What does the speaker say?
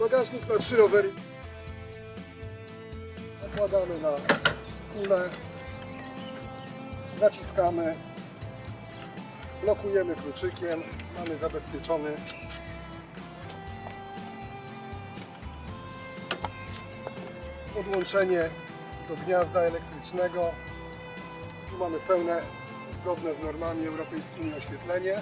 Bagażnik na trzy rowery. Nakładamy na kulę. Naciskamy. Blokujemy kluczykiem. Mamy zabezpieczony. Podłączenie do gniazda elektrycznego. Tu mamy pełne, zgodne z normami europejskimi oświetlenie.